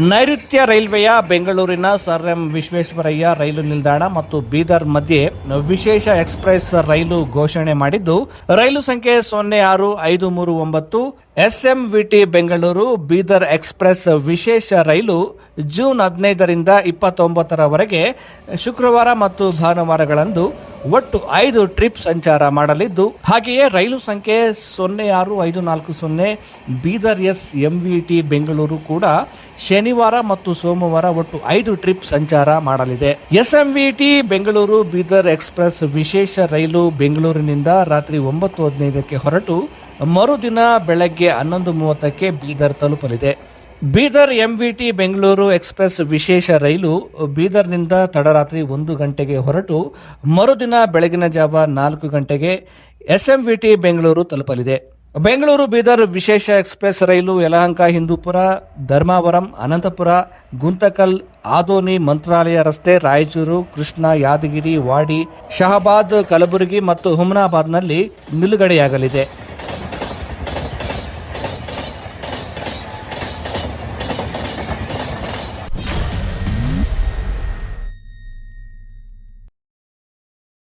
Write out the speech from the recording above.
ನೈಋತ್ಯ ರೈಲ್ವೆಯ ಬೆಂಗಳೂರಿನ ಸರ್ ಎಂ ವಿಶ್ವೇಶ್ವರಯ್ಯ ರೈಲು ನಿಲ್ದಾಣ ಮತ್ತು ಬೀದರ್ ಮಧ್ಯೆ ವಿಶೇಷ ಎಕ್ಸ್ಪ್ರೆಸ್ ರೈಲು ಘೋಷಣೆ ಮಾಡಿದ್ದು, ರೈಲು ಸಂಖ್ಯೆ ಸೊನ್ನೆ ಆರು ಐದು ಮೂರು ಒಂಬತ್ತು ಎಸ್ಎಂವಿಟಿ ಬೆಂಗಳೂರು ಬೀದರ್ ಎಕ್ಸ್ಪ್ರೆಸ್ ವಿಶೇಷ ರೈಲು ಜೂನ್ ಹದಿನೈದರಿಂದ ಇಪ್ಪತ್ತೊಂಬತ್ತರವರೆಗೆ ಶುಕ್ರವಾರ ಮತ್ತು ಭಾನುವಾರಗಳಂದು ಒಟ್ಟು ಐದು ಟ್ರಿಪ್ ಸಂಚಾರ ಮಾಡಲಿದ್ದು, ಹಾಗೆಯೇ ರೈಲು ಸಂಖ್ಯೆ ಸೊನ್ನೆ ಆರು ಐದು ನಾಲ್ಕು ಸೊನ್ನೆ, Bidar S M V T Bengaluru ಕೂಡ ಶನಿವಾರ ಮತ್ತು ಸೋಮವಾರ ಒಟ್ಟು ಐದು ಟ್ರಿಪ್ ಸಂಚಾರ ಮಾಡಲಿದೆ. S M V T Bengaluru Bidar express ವಿಶೇಷ ರೈಲು ಬೆಂಗಳೂರಿನಿಂದ ರಾತ್ರಿ ಒಂಬತ್ತು ಹದಿನೈದಕ್ಕೆ ಹೊರಟು ಮರುದಿನ ಬೆಳಗ್ಗೆ ಹನ್ನೊಂದು ಮೂವತ್ತಕ್ಕೆ ಬೀದರ್ ತಲುಪಲಿದೆ. Bidar M V T Bengaluru express ವಿಶೇಷ ರೈಲು ಬೀದರ್ನಿಂದ ತಡರಾತ್ರಿ ಒಂದು ಗಂಟೆಗೆ ಹೊರಟು ಮರುದಿನ ಬೆಳಗಿನ ಜಾವ ನಾಲ್ಕು ಗಂಟೆಗೆ ಎಸ್ಎಂವಿಟಿ ಬೆಂಗಳೂರು ತಲುಪಲಿದೆ. ಬೆಂಗಳೂರು ಬೀದರ್ ವಿಶೇಷ ಎಕ್ಸ್ಪ್ರೆಸ್ ರೈಲು ಯಲಹಂಕ ಹಿಂದೂಪುರ, ಧರ್ಮಾವರಂ, ಅನಂತಪುರ, ಗುಂತಕಲ್, ಆದೋನಿ, ಮಂತ್ರಾಲಯ ರಸ್ತೆ, ರಾಯಚೂರು, ಕೃಷ್ಣ, ಯಾದಗಿರಿ, ವಾಡಿ, ಶಹಾಬಾದ್, ಕಲಬುರಗಿ ಮತ್ತು ಹುಮನಾಬಾದ್ನಲ್ಲಿ ನಿಲುಗಡೆಯಾಗಲಿದೆ.